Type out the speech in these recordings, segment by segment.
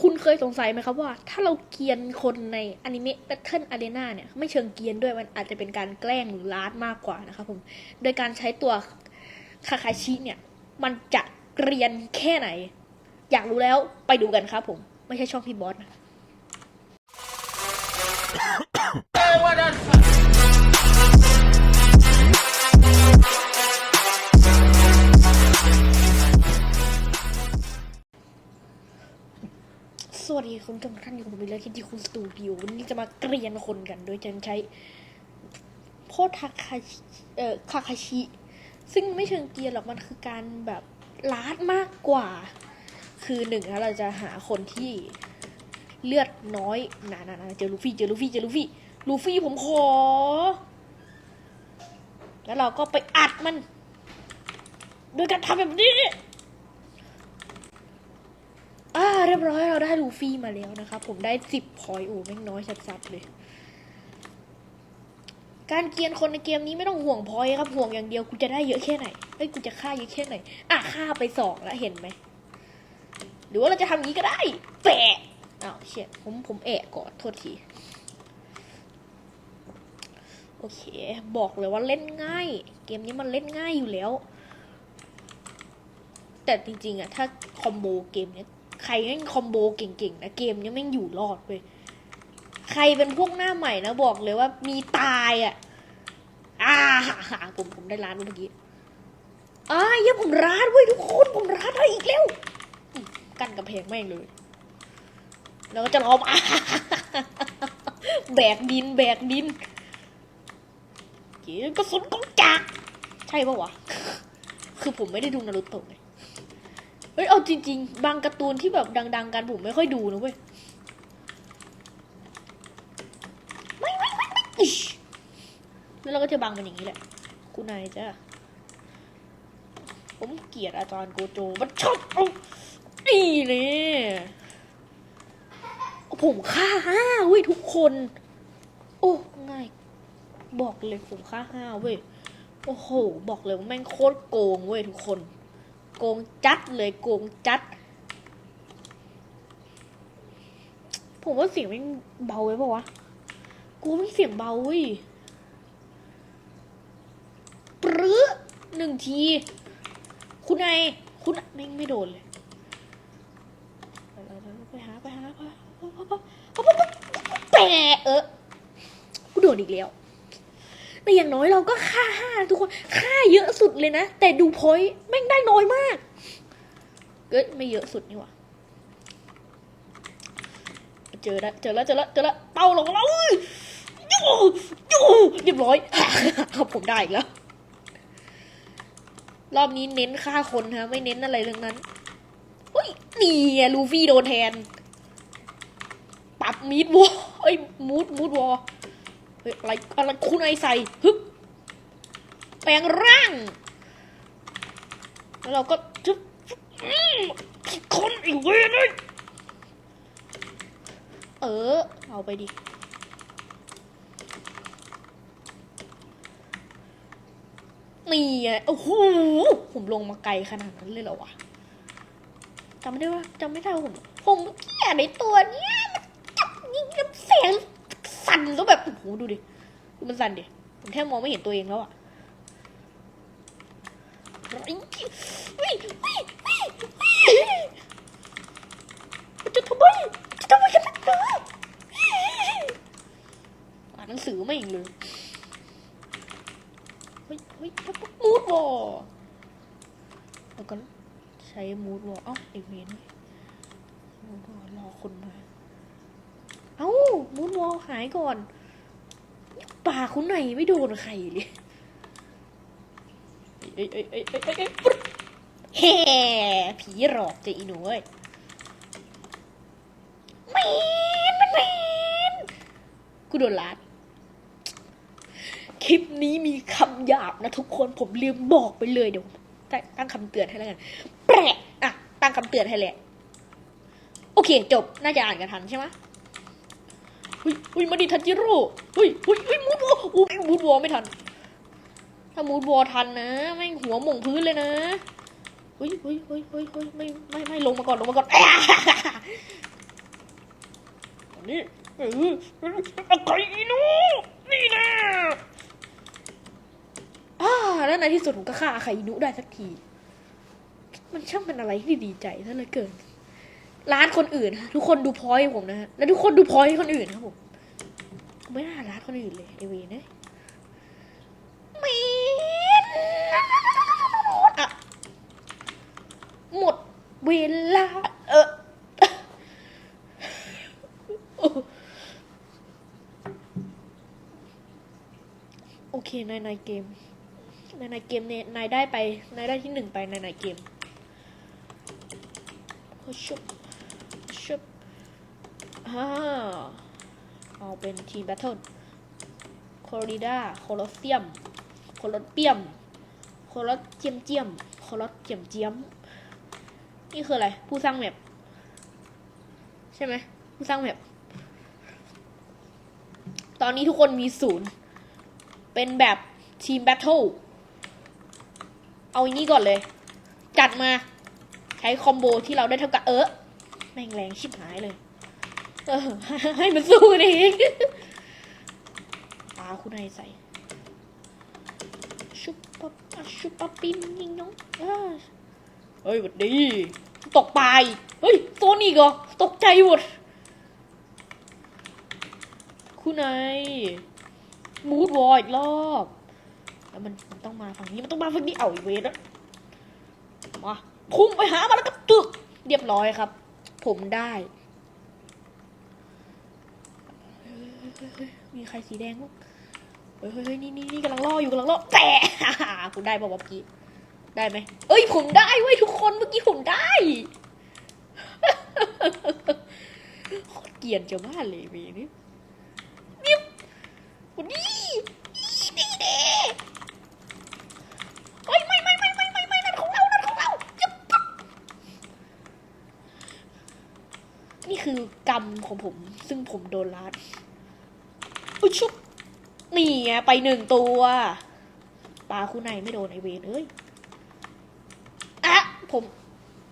คุณเคยสงสัยไหมครับว่า ถ้าเราเกียนคนในอนิเมะ Battle Arena เนี่ย ไม่เชิงเกียนด้วยมันอาจจะเป็นการแกล้งหรือลาดมากกว่านะครับผม โดยการใช้ตัวคาคาชิเนี่ย มันจะเกรียนแค่ไหน อยากรู้แล้วไปดูกันครับผม ไม่ใช่ช่องพี่บอสนะ คุณทุกท่านอยู่กับผมวิลเลอร์คิดที่คุณสตูดิโอวันนี้จะมาเกรียนคนกัน โดยจะใช้โพทาคาชิเอ่อคาคาชิ ซึ่งไม่เชิงเกียนหรอกมันคือการแบบลาดมากกว่า คือหนึ่งแล้วเราจะหาคนที่เลือดน้อยนานานาเจอลูฟี่เจอลูฟี่เจอลูฟี่ลูฟี่ผมขอ แล้วเราก็ไปอัดมัน โดยการทำแบบนี้ อ่า เรียบร้อยเราได้ลูฟี่มาแล้วนะครับ ผมได้สิบพอยโอ้แม่งน้อยสัดๆเลย การเกียนคนในเกมนี้ไม่ต้องห่วงพอยครับห่วงอย่างเดียวกูจะได้เยอะแค่ไหนเอ้ยกูจะฆ่าเยอะแค่ไหนอะฆ่าไปสองแล้วเห็นไหมหรือว่าเราจะทำอย่างนี้ก็ได้แปะอ้าวเชี่ยผมผมแอะก่อนโทษทีโอเค บอกเลยว่าเล่นง่าย เกมนี้มันเล่นง่ายอยู่แล้วแต่จริงๆอะถ้าคอมโบเกมเนี้ย ใครแม่งคอมโบเก่งๆนะเกมเนี้ยแม่งอยู่รอดเว้ยใครเป็นพวกหน้าใหม่นะบอกเลยว่ามีตายอะอ่าหาผมผมได้ร้านเมื่อกี้อ่าเหี้ยผมร้านเว้ยทุกคนผมร้านได้อีกแล้วกั้นกระเพงแม่งเลย แล้วก็จะล้อมอ่าแบกดินแบกดินเก๋กระสุนกองจักใช่ปะวะ คือผมไม่ได้ดูนารูโตะไง เฮ้ยเอาจริง ๆ บางการ์ตูนที่แบบดัง ๆ กันผมไม่ค่อยดูนะเว้ยไม่ไม่ไม่ไม่อิชแล้วเราก็จะบังมันอย่างนี้แหละคุณนายจ้ะผมเกลียดอาจารย์โกโจมันชอบเอานี่เลยผมฆ่าห้าเว้ยทุกคน โอ้ง่ายบอกเลยผมฆ่าห้าเว้ยโอ้โห บอกเลยว่าแม่งโคตรโกงเว้ยทุกคน โกงจัดเลยโกงจัด ผมว่าเสียงมันเบาไว้ปะวะ กูว่ามันเสียงเบาเว้ยปรื้อหนึ่งที คุณนายคุณแม่งไม่โดนเลยไปหาไปหาไปหาแต่เออ กูโดนอีกแล้ว แต่อย่างน้อยเราก็ฆ่าห้าทุกคนฆ่าเยอะสุดเลยนะ แต่ดูพอยต์แม่งได้น้อยมาก เกิดไม่เยอะสุดนี่หว่าเจอแล้วเจอแล้วเจอแล้วเจอแล้วเป้าลงแล้วเอ้ยยูยูเรียบร้อยผมได้อีกแล้ว รอบนี้เน้นฆ่าคนฮะ ไม่เน้นอะไรทั้งนั้นเฮ้ยนี่ลูฟี่โดนแทนปรับมีดวอลเอ้ยมูดมูดวอ ฮ้ยอะไรอะไรคุณไอใส่ฮึบแปลงร่าง แล้วเราก็ทึบคนอีกเวยเลยเออ เอาไปดินี่ไงโอ้โหผมลงมาไกลขนาดนั้นเลยเหรอวะจำไม่ได้ว่าจำไม่ได้ผม ผมเกลียดในตัวเนี้ยมันจับยิงน้ำเสียง สั่นแล้วแบบโอ้โหดูดิดูมันสั่นดิผมแทบมองไม่เห็นตัวเองแล้วอะเฮ้เฮ้ยเฮ้ยเฮ้ยเฮ้ยจะทำไมจะทำไมกันนักหนาอ่านหนังสือไม่เองเลยเฮ้ยเฮ้ยมูดวอลแล้วก็ใช้มูดวอลเอ้าไอเวนมูดวอรอคนมา มูนวอลหายก่อนป่าคุณไหนไม่โดนใครเลยเอ้ยเอ้ยเอ้ยเอ้ยเอ้ยเอ้ผีหลอกจะอีหนูเอ้ยแมนมันแมนกูโดนลาดคลิปนี้มีคำหยาบนะทุกคนผมลืมบอกไปเลยเดี๋ยวตั้งตั้งคำเตือนให้แล้วกันแปะอะตั้งคำเตือนให้แหละ โอเค จบน่าจะอ่านกันทันใช่ไหม เฮ้ยเฮ้ยมาดิทันจิโร่เฮ้ยเฮ้ยเฮ้ยมูดวอลอุ้ยมูดวอลไม่ทัน ถ้ามูดวอลทันนะแม่งหัวหม่งพื้นเลยนะเฮ้ยเฮ้ยเฮ้ยเฮ้ยเฮ้ยไม่ไม่ไม่ลงมาก่อนลงมาก่อนนี่เอออาไก่อีหนูนี่น่อ่าแล้วในที่สุดผมก็ฆ่าไข่อีหนุได้สักที มันช่างเป็นอะไรที่ดีใจซะเหลือเกิน ร้านคนอื่นฮะทุกคนดูพอยต์ผมนะฮะแล้วทุกคนดูพอยต์คนอื่นครับผมไม่น่าร้านคนอื่นเลยไอเวนะม่อะหมดเวลาเออโอเคในในเกมในในเกมเนี่ยนายได้ไปนายได้ที่หนึ่งไปในในเกมโอ้ชุบชุบ อ่าเอาเป็นทีมแบทเทิลโคลิดาโคลอสเซียม โคลอสเปียม โคลอสเจียมเจียม โคลอสเจียมเจียม นี่คืออะไร ผู้สร้างแมปใช่ไหมผู้สร้างแมปตอนนี้ทุกคนมีศูนย์ เป็นแบบทีมแบทเทิล เอาอย่างนี้ก่อนเลย จัดมา ใช้คอมโบที่เราได้เท่ากับเออแม่งแรงชิบหายเลย เออ ให้มันสู้กันเองตาคุณนายใส่ ชุบปั๊บชุบปั๊บปิมยิงน้องเฮ้ยหวัดดี ตกปลาอีกเฮ้ยโซนอีกเหรอ ตกใจหมดคุณนายมูดวอลอีกรอบแล้วมันมันต้องมาฝั่งนี้มันต้องมาฝั่งนี้เอาอีเวทแล้วมาพุ่งไปหามันแล้วก็ตึก เรียบร้อยครับ ผมได้ เฮ้ยมีใครสีแดงบ้างเฮ้ยเฮ้ยเฮ้ยนี่นี่นี่กำลังล่ออยู่กำลังล่อแต่คุณได้ป่าวเมื่อกี้ได้ไหมเอ้ยผมได้เว้ยทุกคนเมื่อกี้ผมได้โคตรเกลียนจะบ้าเลยวีนี่นี่วันนี้นี่เด้เฮ้ยไม่ไม่ไม่ไม่ไม่ไม่นั่นของเรานั่นของเราจะปั๊บนี่คือกรรมของผม ซึ่งผมโดนลัด นี่ไงไปหนึ่งตัวปลาคู่ในไม่โดนไอเวนเอ้ยอะผม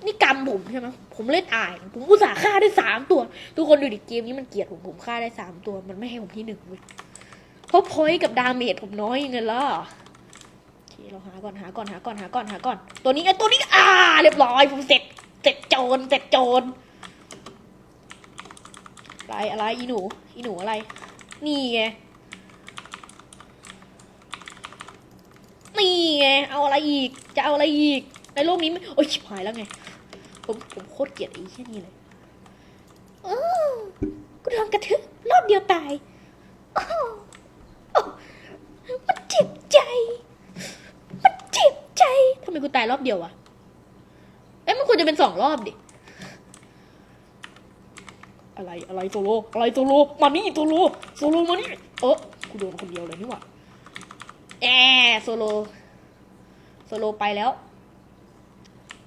นี่กรรมผมใช่ไหมผมเล่นอ่ายผมอุตส่าห์ฆ่าได้สามตัว ทุกคนดูดิเกมนี้มันเกลียดผมผมฆ่าได้สามตัว มันไม่ให้ผมที่หนึ่งเว้ยเพราะพอยกับดาเมจผมน้อยยังไงล่ะโอเคเราหาก่อนหาก่อนหาก่อนหาก่อนหาก่อน ตัวนี้ไอตัวนี้อ่า เรียบร้อย ผมเสร็จเสร็จโจรเสร็จโจรอะไรอะไรอีหนู อีหนูอะไร นี่ไง นี่ไง เอาอะไรอีก จะเอาอะไรอีก ในโลกนี้ไม่โอ้ยชิบหายแล้วไง ผมผมโคตรเกลียดไอ้แค่นี้เลยเออกูโดนกระทึกรอบเดียวตายอ้าวอ้มันเจ็บใจ มันเจ็บใจทำไมกูตายรอบเดียววะเอ้ยมันควรจะเป็นสองรอบดิ อะไรอะไรโซโลอะไรโซโลมานี่โซโลโซโลมานี่เออกูโดนคนเดียวเลยนี่หว่า แอโซโลโซโลไปแล้ว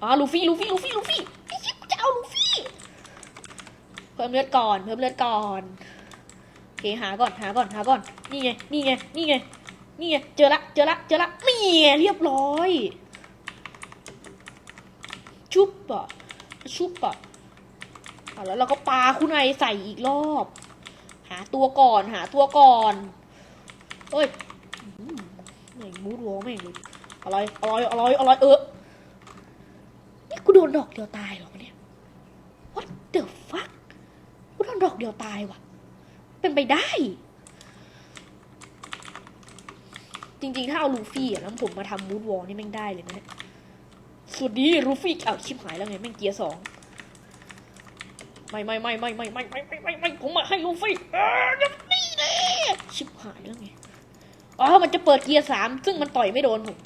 อ๋อลูฟี่ลูฟี่ลูฟี่ลูฟี่ไอ้ชิบจะเอาลูฟี่ เพิ่มเลือดก่อน เพิ่มเลือดก่อนโอเคหาก่อนหาก่อนหาก่อน นี่ไงนี่ไงนี่ไงนี่ไงเจอละเจอละเจอละนี่ไงเรียบร้อย ชุบอะชุบอะแล้วเราก็ปาคุณไอใส่อีกรอบ หาตัวก่อนหาตัวก่อนเอ้ย มูดวอลแม่งเลยอะไรอะไรอะไรอะไรเออนี่กูโดนดอกเดียวตายเหรอเนี่ย what the fuck กูโดนดอกเดียวตายว่ะ เป็นไปได้ จริงๆ ถ้าเอาลูฟี่อะแล้วผมมาทำมูดวอลนี่แม่งได้เลยนะสวัสดีลูฟี่อ้าวชิบหายแล้วไงแม่งเกียร์สองไม่ไม่ไม่ไม่ไม่ไม่ไม่ไม่ไม่ไม่ผมมาให้ลูฟี่เออนี่เลยชิบหายแล้วไง อ๋อ มันจะเปิดเกียร์สามซึ่งมันต่อยไม่โดนผม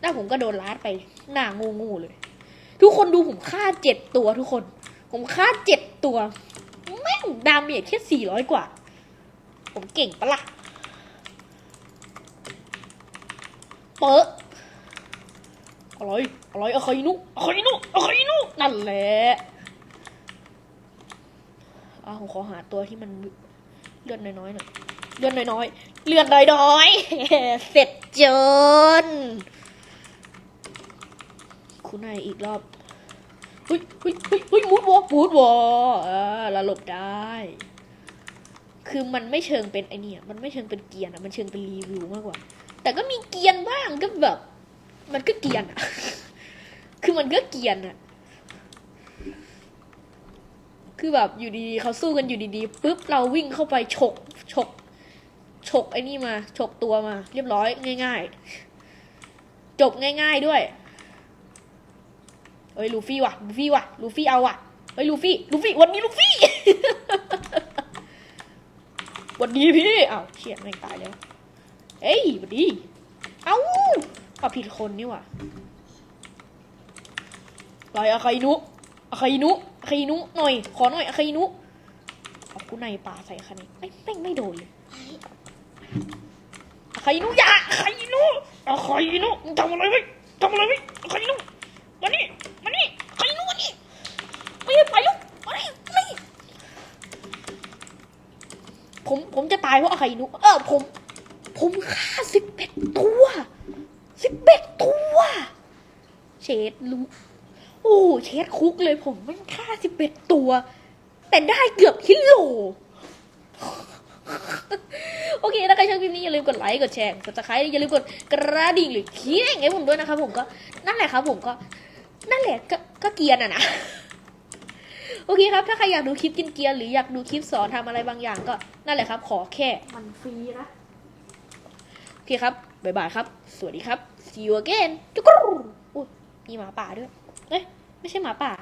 หน้าผมก็โดนลาดไป หน้างูงูเลย ทุกคนดูผมฆ่าเจ็ดตัวทุกคน ผมฆ่าเจ็ดตัว แม่งดาเมจแค่สี่ร้อยกว่า ผมเก่งปะล่ะเปิดอะไรอะไรอะใครนุอะใครนุอะใครนุนั่นแหละอ่าผมขอหาตัวที่มันเลือดน้อยๆหน่อยเลือดน้อยๆ เลือดน้อยๆ เสร็จจน คุณนายอีกรอบเฮ้ยเฮ้ยเฮ้ยเฮ้ยมูดวอมูดวอล์เออราหลบได้ คือมันไม่เชิงเป็นไอเนี่ย มันไม่เชิงเป็นเกียนอะมันเชิงเป็นรีวิวมากกว่า แต่ก็มีเกียนบ้างก็แบบ มันก็เกียนอะคือมันก็เกียนอะคือแบบอยู่ดีๆเขาสู้กันอยู่ดีๆปุ๊บเราวิ่งเข้าไปฉกฉก ฉกไอ้นี่มาฉกตัวมา เรียบร้อยง่าย ๆ จบง่าย ๆด้วยเอ้ยลูฟี่ว่ะลูฟี่ว่ะลูฟี่เอาว่ะเฮ้ยลูฟี่ลูฟี่วันนี้ลูฟี่วันนี้พี่อ้าวเฉียดแม่งตายแล้วเอ้ยวันนี้เอ้าเอาผิดคนนี่ว่ะลอยอาคานุอาคานุอาคานุหน่อยขอหน่อยอาคานุเอากูในป่าใส่คันนี้ไม่ไม่ไม่โดนเลย อาคาอินุอย่าอาคาอินุอาคาอินุมึงทำอะไรไว้ทำอะไรไว้อาคาอินุมานี่มานี่อาคาอินุมานี่ไม่ไปลูกมานี่มานี่ผมผมจะตายเพราะอาคาอินุเออผม ผมฆ่าสิบเอ็ดตัวสิบเอ็ดตัวเชดรู้โอ้เชดคุกเลยผมมันฆ่าสิบเอ็ดตัว แต่ได้เกือบกิโล โอเค ถ้าใครชอบคลิปนี้อย่าลืมกดไลค์ กดแชร์ กด subscribe อย่าลืมกดกระดิ่งหรือเคี้ยงให้ผมด้วยนะครับผมก็นั่นแหละครับผมก็นั่นแหละก็ก็เกียร์นอะนะ โอเคครับ ถ้าใครอยากดูคลิปกินเกียร์หรืออยากดูคลิปสอนทำอะไรบางอย่างก็นั่นแหละครับ ขอแค่มันฟรีนะ โอเคครับ บ๊ายบายครับ สวัสดีครับ see you again จุ๊กรูอุ๊ยมีหมาป่าด้วย เอ้ย ไม่ใช่หมาป่า